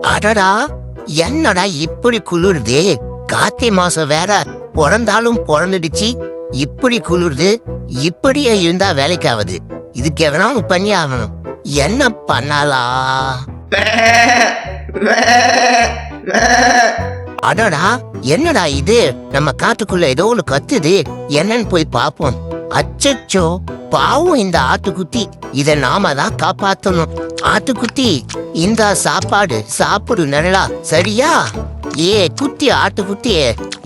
அடடா என்னடா இப்படி குளிருது? கார்த்தி மாசம் வேற பிறந்தாலும் பிறந்துடுச்சு. இப்படி குளிருது இப்படியே இருந்தா வேலைக்காவது. இதுக்கு எவனா பண்ணி ஆகணும். என்ன பண்ணாலா? அடடா என்னடா இது? நம்ம காட்டுக்குள்ள ஏதோ ஒண்ணு கத்துது. என்னன்னு போய் பாப்போம் அச்சச்சோ. பாவம் இந்த ஆட்டுக்குட்டி. இத நாம தான் காப்பாத்தணும். ஆட்டுக்குட்டி இந்த சாப்பாடு சாப்பிடு நல்லா சரியா? ஏ குட்டி ஆட்டுக்குட்டி.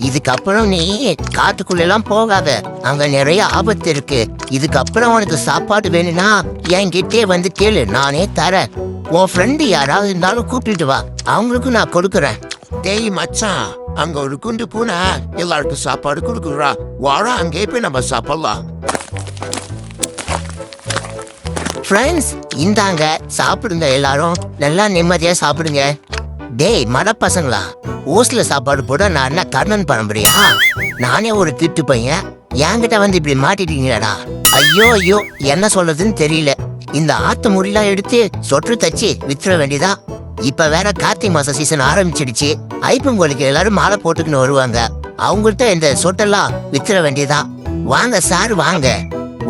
இதுக்கப்புறம் நீ காட்டுக்குள்ள எல்லாம் போகாத. அங்க நிறைய ஆபத்து இருக்கு. இதுக்கப்புறம் உனக்கு சாப்பாடு வேணும்னா என்கிட்டே வந்து கேளு. நானே தரேன். உன் ஃப்ரெண்டு யாராவது இருந்தாலும் கூப்பிட்டு வா. அவங்களுக்கும் நான் கொடுக்குறேன். டேய் மச்சான். அங்க ஒரு குண்டு பூனை. எல்லாருக்கும் சாப்பாடு கொடுக்குறா. வாடா அங்கே போய் நம்ம சாப்பிடலாம். ஃப்ரெண்ட்ஸ் இந்தாங்க சாப்பிடுங்க எல்லாரும். நல்லா நிம்மதியா சாப்பிடுங்க. டேய் மட பசங்களா ஓஸ்ல சாப்பாடு போட நான் என்ன கர்ணன் பரம்பரையா? நானே ஒரு திட்டு பையன். என்கிட்ட வந்து இப்படி மாட்டிட்டீங்களடா. ஐயோ ஐயோ என்ன சொல்றதுன்னு தெரியல. இந்த ஆத்து முடியெல்லாம் எடுத்து சொற்று தச்சு வித்துற வேண்டியதா? இப்ப வேற கார்த்திகை மாச சீசன் ஆரம்பிச்சிடுச்சு. ஐப்பங்கோலுக்கு எல்லாரும் மாலை போட்டுக்கின்னு வருவாங்க. அவங்கள்ட்ட இந்த சொட்டெல்லாம் வித்துற வேண்டியதா? வாங்க சார் வாங்க.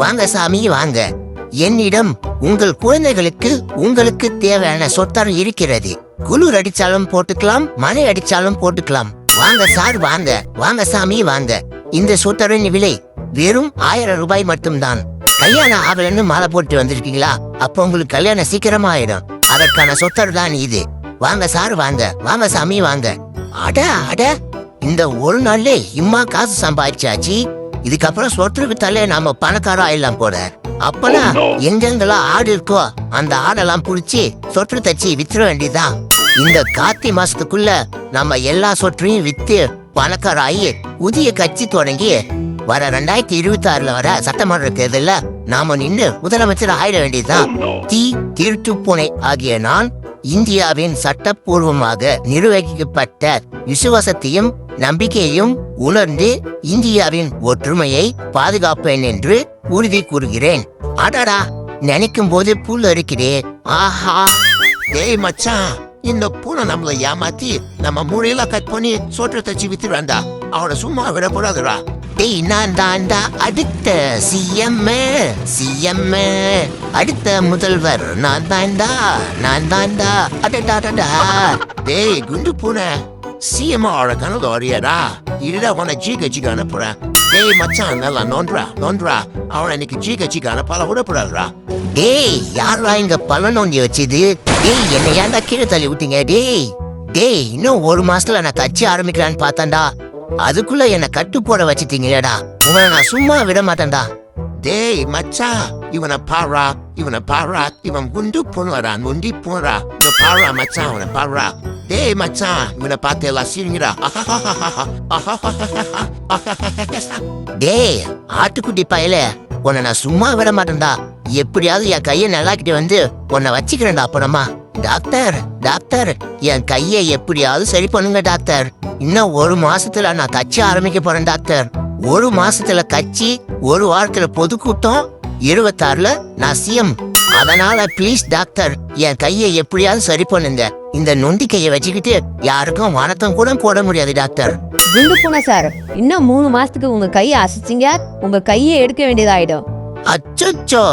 வாங்க சாமி வாங்க. என்னிடம் உங்கள் குழந்தைகளுக்கு உங்களுக்கு தேவையான சொத்தம் இருக்கிறது. குளிர் அடிச்சாலும் போட்டுக்கலாம் மழை அடிச்சாலும் போட்டுக்கலாம். வாங்க சார் வாங்க. வாங்க சாமி வாங்க. இந்த சொத்தரின் விலை வெறும் ஆயிரம் ரூபாய் மட்டும்தான். கல்யாணம் ஆகலன்னு மாலை போட்டு வந்திருக்கீங்களா? அப்போ உங்களுக்கு கல்யாணம் சீக்கிரமா ஆயிடும் அதற்கான சொத்தர் தான் இது. வாங்க சார் வாங்க. வாங்க சாமி வாங்க. அட அட. இந்த ஒரு நாள்ல இம்மா காசு சம்பாதிச்சாச்சு. இதுக்கப்புறம் சொத்து வித்தாலே நாம பணக்காரம் ஆயிடலாம் போல. அப்பெல்லாம் எங்கெங்கெல்லாம் ஆடு இருக்கோ அந்த ஆடெல்லாம் புடிச்சு சொற்று தச்சு வித்துற வேண்டியதுதான். இந்த கார்த்தி மாசத்துக்குள்ள நம்ம எல்லா சொற்றையும் வித்து பணக்காராயி புதிய கட்சி தொடங்கி வர ரெண்டாயிரத்தி இருபத்தி ஆறுல வர சட்டமன்ற தேர்தல்ல நாம நின்று முதலமைச்சர் ஆயிட வேண்டியதுதான். தி திருட்டுப்புனை ஆகிய நான் இந்தியாவின் சட்டப்பூர்வமாக நிர்வகிக்கப்பட்ட விசுவாசத்தையும் நம்பிக்கையையும் உணர்ந்து இந்தியாவின் ஒற்றுமையை பாதுகாப்பேன் என்று உறுதி கூறுகிறேன். அடடா நினைக்கும் போது புல் அரிக்கிறே ஆஹா. டேய் மச்சான் இந்த பூனை நம்மள ஏமாத்தி நம்ம மூளையெல்லாம் கட் பண்ணி சோற்ற தச்சு வித்துறாண்டா அவனை சும்மா விடக்கூடாதுடா. டேய் நான் தாண்டா அடுத்த சிஎம் சிஎம் அடுத்த முதல்வர் நான் தாண்டா நான் தாண்டா அடடா. டேய் குண்டு பூனை. சிஎம் ஆட கனவு வரையடா இல்ல உன ஜீக ஜீக அனுப்புறேன் டேய் மச்சான் நல்லா நோன்றா நோன்றா அவனை இன்னைக்கு ஜீக ஜீக அனுப்பால விடக்கூடாதுடா டேய் யாரா இங்க பல நோண்டி வச்சது டேய் என்ன ஏன்டா கீழே தள்ளி விட்டீங்க டேய் டேய் இன்னும் ஒரு மாசத்துல நான் கட்சி ஆரம்பிக்கலான்னு பார்த்தேன்டா அதுக்குள்ள என்ன கட்டு போட வச்சிட்டீங்களேடா உங்களை நான் சும்மா விட மாட்டேன்டா டேய் மச்சா இவனை பாரா இவனை பாரா இவன் குண்டு பொண்ணுடா நொண்டி போறா இவ பாரா மச்சான் இவனை பாரா டேய் மச்சான் இவனை பார்த்து எல்லாம் சிரிங்கடா டேய் ஆட்டுக்குட்டி பயல உன்னை நான் சும்மா விட மாட்டேன்டா எப்படியாவது என் கையை நல்லாக்கிட்டு வந்து உன்னை வச்சுக்கிறேன்டா அப்புறமா டாக்டர் டாக்டர் என் கையை எப்படியாவது சரி பண்ணுங்க டாக்டர் இன்னும் ஒரு மாசத்துல நான் கட்சி ஆரம்பிக்க போறேன் டாக்டர் ஒரு மாசத்துல கட்சி ஒரு வாரத்துல பொதுக்கூட்டம் இருபத்தாறுல நான் சிஎம் அதனால ப்ளீஸ் டாக்டர் என் கையை எப்படியாவது சரி பண்ணுங்க. இந்த நொண்டி கையை வச்சுக்கிட்டு யாருக்கும் வணக்கம் கூட போட முடியாது டாக்டர் குண்டு பூனை சார் இன்னும் மூணு மாசத்துக்கு உங்க கையை அசைச்சிங்க உங்க கையை எடுக்க வேண்டியதாயிடும். அச்சோ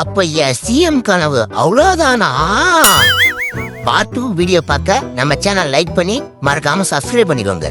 அப்ப என் சிஎம் கனவு அவ்வளவுதானா? பார்ட் டூ வீடியோ பார்க்க நம்ம சேனல் லைக் பண்ணி மறக்காம சப்ஸ்கிரைப் பண்ணிக்கோங்க.